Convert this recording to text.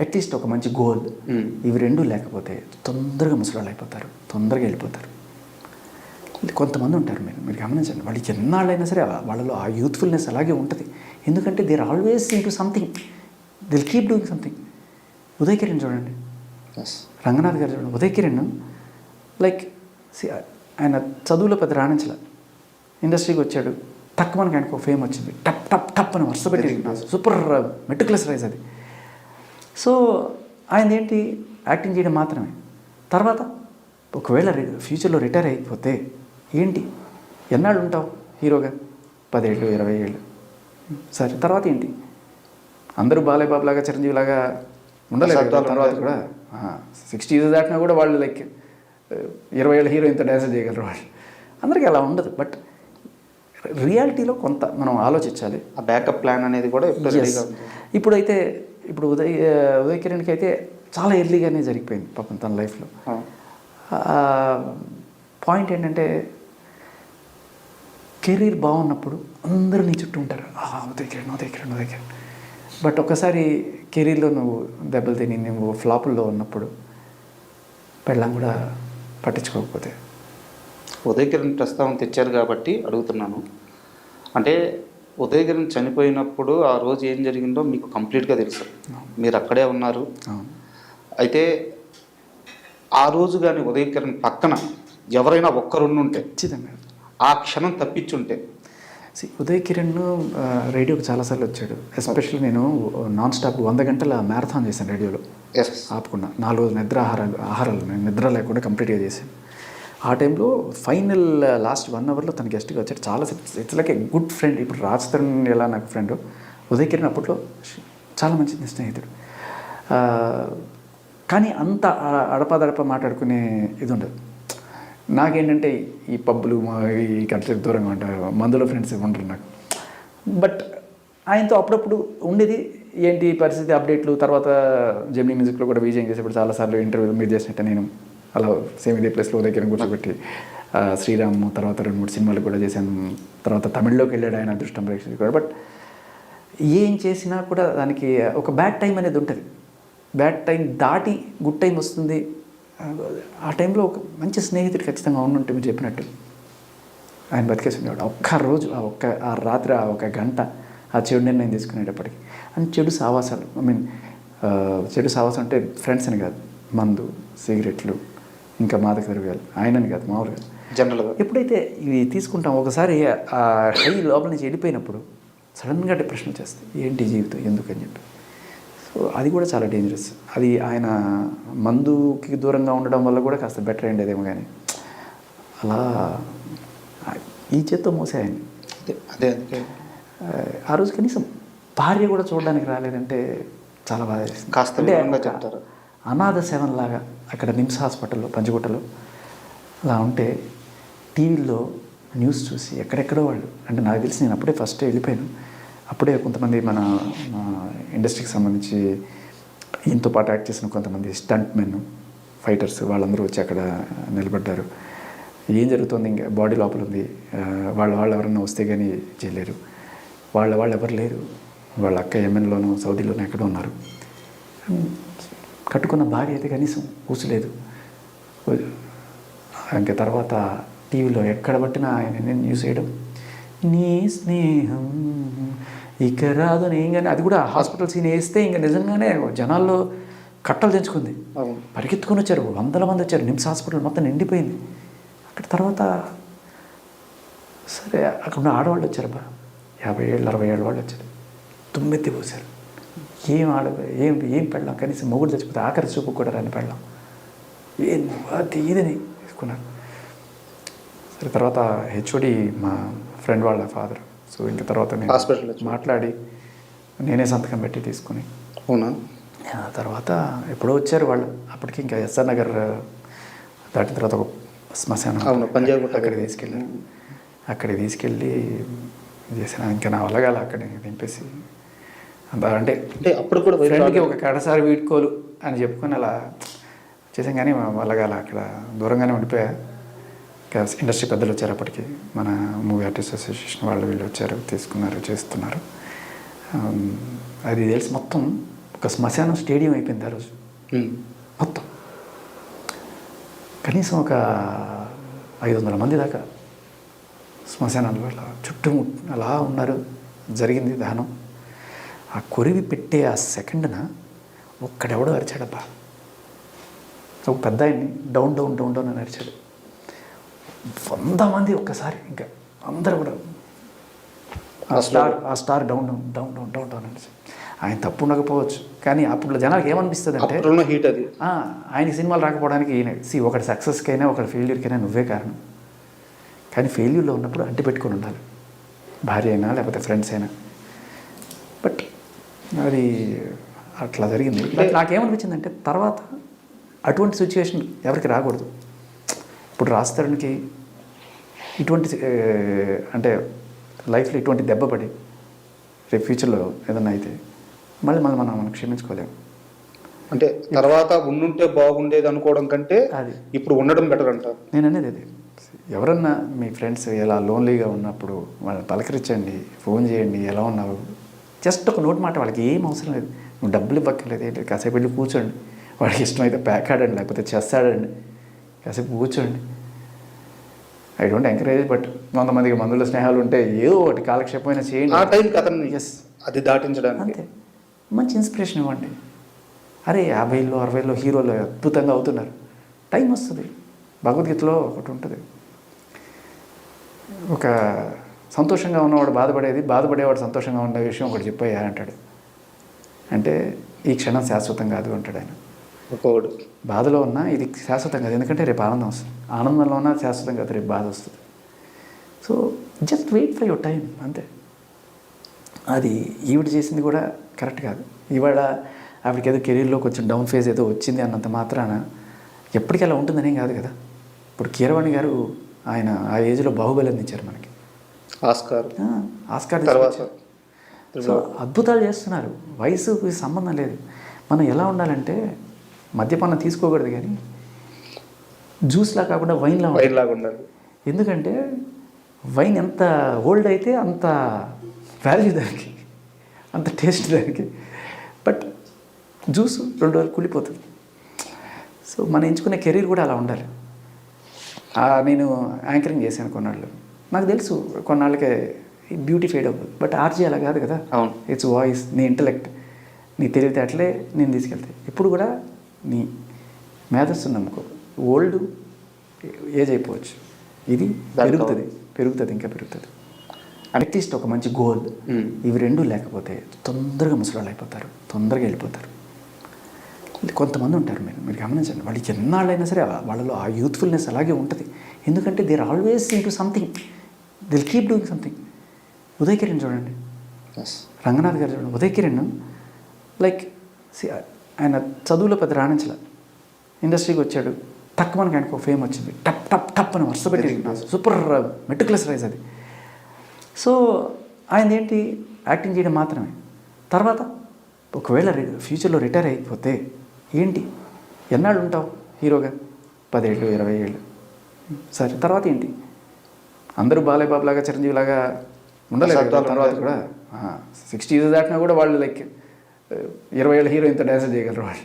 At least ఒక మంచి goal ఇవి రెండు లేకపోతే తొందరగా ముసలాళ్ళు అయిపోతారు. తొందరగా వెళ్ళిపోతారు. కొంతమంది ఉంటారు మీరు మీరు గమనించండి. వాళ్ళు ఎన్నాళ్ళైనా సరే వాళ్ళలో ఆ యూత్ఫుల్నెస్ అలాగే ఉంటుంది. ఎందుకంటే there always into something Dil keep doing something Uday Kiran చూడండి. రంగనాథ్ గారు చూడండి. ఉదయ్ కిరణ్ లైక్ ఆయన చదువులో పెద్ద రాణించలే. ఇండస్ట్రీకి వచ్చాడు. తక్కువ మనకి ఆయనకు ఫేమ్ వచ్చింది. టప్ టప్ టప్ అని వరుస పెట్టి సూపర్ మెట్రికులస్ రైజ్ అది. సో ఆయన ఏంటి? యాక్టింగ్ చేయడం మాత్రమే. తర్వాత ఒకవేళ ఫ్యూచర్లో రిటైర్ అయిపోతే ఏంటి? ఎన్నాళ్ళు ఉంటావు హీరోగా? పదేళ్ళు ఇరవై ఏళ్ళు సరే తర్వాత ఏంటి? అందరూ బాలయ్య బాబు లాగా చిరంజీవి లాగా ఉండలేదు తర్వాత. కూడా. సిక్స్టీ ఇయర్స్ దాటినా కూడా వాళ్ళు లైక్ ఇరవై ఏళ్ళ హీరోయిన్తో డ్యాన్స్ చేయగలరు వాళ్ళు. అందరికీ అలా ఉండదు. బట్ రియాలిటీలో కొంత మనం ఆలోచించాలి. ఆ బ్యాకప్ ప్లాన్ అనేది కూడా ఇప్పుడైతే ఇప్పుడు ఉదయ్ ఉదయ్ కిరణ్కి అయితే చాలా ఎర్లీగానే జరిగిపోయింది పాపం తన లైఫ్లో. పాయింట్ ఏంటంటే కెరీర్ బాగున్నప్పుడు అందరూ నీ చుట్టూ ఉంటారు. "ఆ, ఉదయ్ కిరణ్ ఉదయ్ కిరణ్ ఉదయ్ కిరణ్. బట్ ఒకసారి కెరీర్లో నువ్వు దెబ్బలు తిని నువ్వు ఫ్లాపుల్లో ఉన్నప్పుడు పెళ్ళం కూడా పట్టించుకోకపోతే. ఉదయ్ కిరణ్ ప్రస్తావన తెచ్చారు కాబట్టి అడుగుతున్నాను. అంటే ఉదయ్ కిరణ్ చనిపోయినప్పుడు ఆ రోజు ఏం జరిగిందో మీకు కంప్లీట్గా తెలుసు. మీరు అక్కడే ఉన్నారు. అయితే ఆ రోజు కానీ ఉదయ్ కిరణ్ పక్కన ఎవరైనా ఒక్కరుండుంటే ఖచ్చితంగా. ఆ క్షణం తప్పించుంటే. ఉదయ్ కిరణ్ రేడియోకి చాలాసార్లు వచ్చాడు. ఎస్పెషల్లీ నేను నాన్ స్టాప్ వంద గంటల మ్యారథాన్ చేశాను రేడియోలో. ఎస్. ఆపకుండా నాలుగు రోజులు నిద్ర ఆహారాలు ఆహారాలు నేను నిద్ర లేకుండా కంప్లీట్గా చేశాను. ఆ టైంలో ఫైనల్ లాస్ట్ వన్ అవర్లో తన గెస్ట్గా వచ్చాడు. చాలా it's like a good friend. ఇప్పుడు రాజ్ తరుణ్ ఎలా నాకు ఫ్రెండ్? ఉదయ్ కిరణ్ అప్పట్లో చాలా మంచి స్నేహితుడు. కానీ అంత అడపాదడప మాట్లాడుకునే ఇది ఉండదు. నాకేంటంటే ఈ పబ్బులు మా- ఈ కట్లకి దూరంగా ఉంటారు మందులో ఫ్రెండ్స్ ఉండరు నాకు. బట్ ఆయనతో అప్పుడప్పుడు ఉండేది ఏంటి పరిస్థితి అప్డేట్లు తర్వాత జెమినీ మ్యూజిక్లో కూడా విజయం చేసేప్పుడు చాలాసార్లు ఇంటర్వ్యూలు మీరు చేసినట్టు నేను అలా సేమ్ ఇదే ప్లేస్లో దగ్గర కూర్చోబెట్టి శ్రీరామ్ తర్వాత రెండు మూడు సినిమాలు కూడా చేశాను. తర్వాత తమిళ్ళోకి వెళ్ళాడు ఆయన అదృష్టం ప్రేక్షకుడు బట్ ఏం చేసినా కూడా దానికి ఒక బ్యాడ్ టైం అనేది ఉంటుంది. బ్యాడ్ టైం దాటి గుడ్ టైం వస్తుంది. ఆ టైంలో ఒక మంచి స్నేహితుడు ఖచ్చితంగా ఉండుంటే మీరు చెప్పినట్టు. ఆయన బతికేసి ఉండేవాడు ఒక్క రోజు ఆ ఒక్క ఆ రాత్రి ఆ ఒక గంట ఆ చెడు నిర్ణయం తీసుకునేటప్పటికి. అండ్ చెడు సావాసాలు ఐ మీన్ చెడు సావాసం అంటే ఫ్రెండ్స్ అని కాదు మందు సిగరెట్లు ఇంకా మాదక ద్రవ్యాలు ఆయనని కాదు మామూలుగా జనరల్గా ఎప్పుడైతే ఇవి తీసుకుంటాం ఒకసారి ఆ హై లోపల నుంచి వెళ్ళిపోయినప్పుడు సడన్గా డిప్రెషన్ వచ్చేస్తుంది ఏంటి జీవితం? ఎందుకు అని చెప్పి. సో అది కూడా చాలా డేంజరస్ అది ఆయన మందుకి దూరంగా ఉండడం వల్ల కూడా కాస్త బెటర్ అయ్యేదేమో కానీ అలా ఈ చేత్తో మోసే ఆయన. అదే అదే ఆ, రోజు కనీసం భార్య కూడా చూడడానికి రాలేదంటే చాలా బాధ. కాస్త చెప్తారా? అనాథ సేవన్ లాగా అక్కడ నిమ్స్ హాస్పిటల్లో పంచగుట్టలో అలా ఉంటే టీవీలో న్యూస్ చూసి ఎక్కడెక్కడో వాళ్ళు అంటే నాకు తెలిసి నేను అప్పుడే ఫస్ట్ వెళ్ళిపోయాను. అప్పుడే కొంతమంది మన ఇండస్ట్రీకి సంబంధించి ఈయనతో పాటు యాక్ట్ చేసిన కొంతమంది స్టంట్ మెన్ ఫైటర్స్ వాళ్ళందరూ వచ్చి అక్కడ నిలబడ్డారు. ఏం జరుగుతుంది? ఇంకా బాడీ లోపల ఉంది. వాళ్ళ వాళ్ళు ఎవరన్నా వస్తే కానీ చేయలేరు. వాళ్ళ వాళ్ళు ఎవరు లేరు. వాళ్ళ అక్క యెమెన్లోనూ సౌదీలోనూ ఎక్కడో ఉన్నారు. కట్టుకున్న భార్య అయితే కనీసం కూసలేదు ఇంకా తర్వాత టీవీలో ఎక్కడ పట్టినా ఆయన న్యూస్ వేయడం. నీ స్నేహం ఇక రాదు అని ఏం కానీ అది కూడా హాస్పిటల్ సీన్ వేస్తే ఇంకా నిజంగానే జనాల్లో కట్టలు తెంచుకుంది. పరిగెత్తుకొని వచ్చారు వందల మంది వచ్చారు నిమ్స్ హాస్పిటల్ మొత్తం నిండిపోయింది. అక్కడ తర్వాత సరే అక్కడ ఉన్న ఆడవాళ్ళు వచ్చారు బా యాభై ఏళ్ళు అరవై ఏళ్ళ వాళ్ళు వచ్చారు. తుమ్మెత్తి పోసారు ఏం ఆడ ఏం ఏం పెళ్ళాం? కనీసం మొగుడు చచ్చిపోతే ఆఖరి చూపు కూడా రాని పెళ్ళాం. ఏం అది ఇదని తీసుకున్నారు సరే తర్వాత హెచ్ఓడి మా ఫ్రెండ్ వాళ్ళ ఫాదర్ సో ఇంకా తర్వాత నేను హాస్పిటల్ వచ్చి. మాట్లాడి నేనే సంతకం పెట్టి తీసుకుని. అవునా? ఆ తర్వాత ఎప్పుడో వచ్చారు వాళ్ళు. అప్పటికి ఇంకా ఎస్ఆర్ నగర్ దాటిన తర్వాత ఒక శ్మశానం అవును, పంజాబ్ అక్కడికి తీసుకెళ్ళారు. అక్కడికి తీసుకెళ్ళి చేసిన ఇంకా నా వల్ల అక్కడ దింపేసి అంటే అంటే అప్పుడు కూడా ఫ్రెండ్కి ఒక కడసారి వీడుకోలు అని చెప్పుకొని అలా చేసాం కానీ వల్ల కాల అక్కడ దూరంగానే ఉండిపోయా. ఇండస్ట్రీ పెద్దలు వచ్చారు అప్పటికి. మన మూవీ ఆర్టిస్ట్ అసోసియేషన్ వాళ్ళు వీళ్ళు వచ్చారు తీసుకున్నారు చేస్తున్నారు. ఆమ్, అది తెలిసి మొత్తం ఒక శ్మశానం స్టేడియం అయిపోయింది ఆ రోజు. ఉమ్. మొత్తం. కనీసం ఒక ఐదు వందల మంది దాకా శ్మశానాలు అలా చుట్టూ అలా ఉన్నారు. జరిగింది దహనం. ఆ కొరివి పెట్టే ఆ సెకండ్న ఒక్కడెవడో అరిచాడబ్బా. ఒక పెద్ద ఆయన్ని డౌన్ డౌన్ డౌన్ డౌన్ అని అరిచాడు. వంద మంది ఒక్కసారి ఇంకా అందరూ కూడా ఆ స్టార్ ఆ star down down down down down down అని ఆయన తప్పు ఉండకపోవచ్చు కానీ అప్పుడు జనాలకు ఏమనిపిస్తుంది అంటే హీట్ అది. ఆయన సినిమాలు రాకపోవడానికి ఈయన. సి ఒకటి సక్సెస్కైనా ఒకటి ఫెయిల్యూర్కైనా నువ్వే కారణం. కానీ ఫెయిల్యూర్లో ఉన్నప్పుడు అడ్డు పెట్టుకొని ఉండాలి. భార్య అయినా లేకపోతే ఫ్రెండ్స్ అయినా. అది అట్లా జరిగింది. బట్ నాకేమనిపించిందంటే తర్వాత అటువంటి సిచ్యువేషన్ ఎవరికి రాకూడదు. ఇప్పుడు రాస్తానికి ఇటువంటి అంటే లైఫ్లో ఇటువంటి దెబ్బ పడి రేపు ఫ్యూచర్లో ఏదన్నా అయితే మళ్ళీ మళ్ళీ మనం మనం క్షమించుకోలేము అంటే తర్వాత ఉండుంటే బాగుండేది అనుకోవడం కంటే అది. ఇప్పుడు ఉండడం బెటర్ అంటారు. నేను అనేది అది. ఎవరన్నా మీ ఫ్రెండ్స్ ఎలా లోన్లీగా ఉన్నప్పుడు వాళ్ళని పలకరించండి ఫోన్ చేయండి ఎలా ఉన్నావు జస్ట్ ఒక నోట్ మాట వాళ్ళకి ఏం అవసరం లేదు. నువ్వు డబ్బులు ఇవ్వక్కర్లేదు ఏంటి? కాసేపు వెళ్ళి కూర్చోండి. వాడికి ఇష్టమైతే ప్యాక్ ఆడండి లేకపోతే చెస్ ఆడండి. కాసేపు కూర్చోండి. ఐ డోంట్ ఎంకరేజ్ బట్ కొంతమందికి మందుల స్నేహాలు ఉంటే ఏదో ఒకటి కాలక్షేపమైన ఆ చేయండి టైంకి ఎస్ అది దాటించడానికి. అంతే. మంచి ఇన్స్పిరేషన్ ఇవ్వండి. అరే యాభైలో అరవైలో హీరోలు అద్భుతంగా అవుతున్నారు. టైం వస్తుంది. భగవద్గీతలో ఒకటి ఉంటుంది. ఒక సంతోషంగా ఉన్నవాడు బాధపడేది బాధపడేవాడు సంతోషంగా ఉన్న విషయం ఒకటి చెప్పయ్యా అంటాడు. అంటే ఈ క్షణం శాశ్వతం కాదు అంటాడు ఆయన. ఒకడు బాధలో ఉన్నా ఇది శాశ్వతం కాదు. ఎందుకంటే రేపు ఆనందం వస్తుంది. ఆనందంలో ఉన్నా శాశ్వతం కాదు రేపు బాధ వస్తుంది. So just wait for your time అంతే. అది ఈవిడ చేసింది కూడా కరెక్ట్ కాదు. ఇవాళ ఆవిడకి ఏదో కెరీర్లో కొంచెం డౌన్ ఫేజ్ ఏదో వచ్చింది అన్నంత మాత్రాన ఎప్పటికీ అలా ఉంటుందనేం కాదు కదా. ఇప్పుడు కీరవాణి గారు ఆయన ఆ ఏజ్లో బాహుబలి అందించారు మనకి. ఆస్కార్. ఆస్కార్ తర్వాత. సో అద్భుతాలు చేస్తున్నారు. వయసుకి సంబంధం లేదు. మనం ఎలా ఉండాలంటే మద్యపానం తీసుకోకూడదు కానీ జ్యూస్లా కాకుండా వైన్లా ఉండాలి. వైర్ లాగా ఉండాలి. ఎందుకంటే వైన్ ఎంత ఓల్డ్ అయితే అంత వాల్యూ దానికి అంత టేస్ట్ దానికి. బట్ జ్యూస్ రెండు రోజులు కుళ్ళిపోతుంది సో మనం ఎంచుకునే కెరీర్ కూడా అలా ఉండాలి. నేను యాంకరింగ్ చేశాను కొన్నాళ్ళు. నాకు తెలుసు కొన్నాళ్ళకే బ్యూటీ ఫేడ్ అవ్వదు బట్ ఆర్జీ అలా కాదు కదా. అవును. ఇట్స్ వాయిస్ నీ ఇంటలెక్ట్ నీ తెలివితేటలే నేను తీసుకెళ్తాయి. ఇప్పుడు కూడా నీ మేధస్సు నమ్ముకో. ఓల్డ్ ఏజ్ అయిపోవచ్చు. ఇది పెరుగుతుంది. పెరుగుతుంది ఇంకా పెరుగుతుంది. అట్లీస్ట్ ఒక మంచి గోల్ ఉమ్. ఇవి రెండు లేకపోతే తొందరగా ముసలాళ్ళు అయిపోతారు. తొందరగా వెళ్ళిపోతారు. కొంతమంది ఉంటారు మీరు మీరు గమనించండి. వాళ్ళకి ఎన్నాళ్ళైనా సరే వాళ్ళలో ఆ యూత్ఫుల్నెస్ అలాగే ఉంటుంది. ఎందుకంటే there always into something Dil keep doing something Uday Kiran చూడండి రంగనాథ్ గారు చూడండి. ఉదయ్ కిరణ్ లైక్ ఆయన చదువులో పెద్ద రాణించలే. ఇండస్ట్రీకి వచ్చాడు. తక్కువ మనకి ఆయనకు ఫేమ్ వచ్చింది. టప్ టప్ టప్ అని వరుస పెట్టి సూపర్ మెట్రికులస్ రైజ్ అది. సో ఆయన ఏంటి? యాక్టింగ్ చేయడం మాత్రమే. తర్వాత ఒకవేళ ఫ్యూచర్లో రిటైర్ అయిపోతే ఏంటి? ఎన్నాళ్ళు ఉంటావు హీరోగా? పదేళ్ళు ఇరవై ఏళ్ళు సరే తర్వాత ఏంటి? అందరూ బాలయ్య బాబు లాగా చిరంజీవి లాగా ఉండలేదు తర్వాత. కూడా. సిక్స్టీ ఇయర్స్ దాటినా కూడా వాళ్ళు లైక్ ఇరవై ఏళ్ళ హీరో ఇంత డ్యాన్స్ చేయగలరు వాళ్ళు.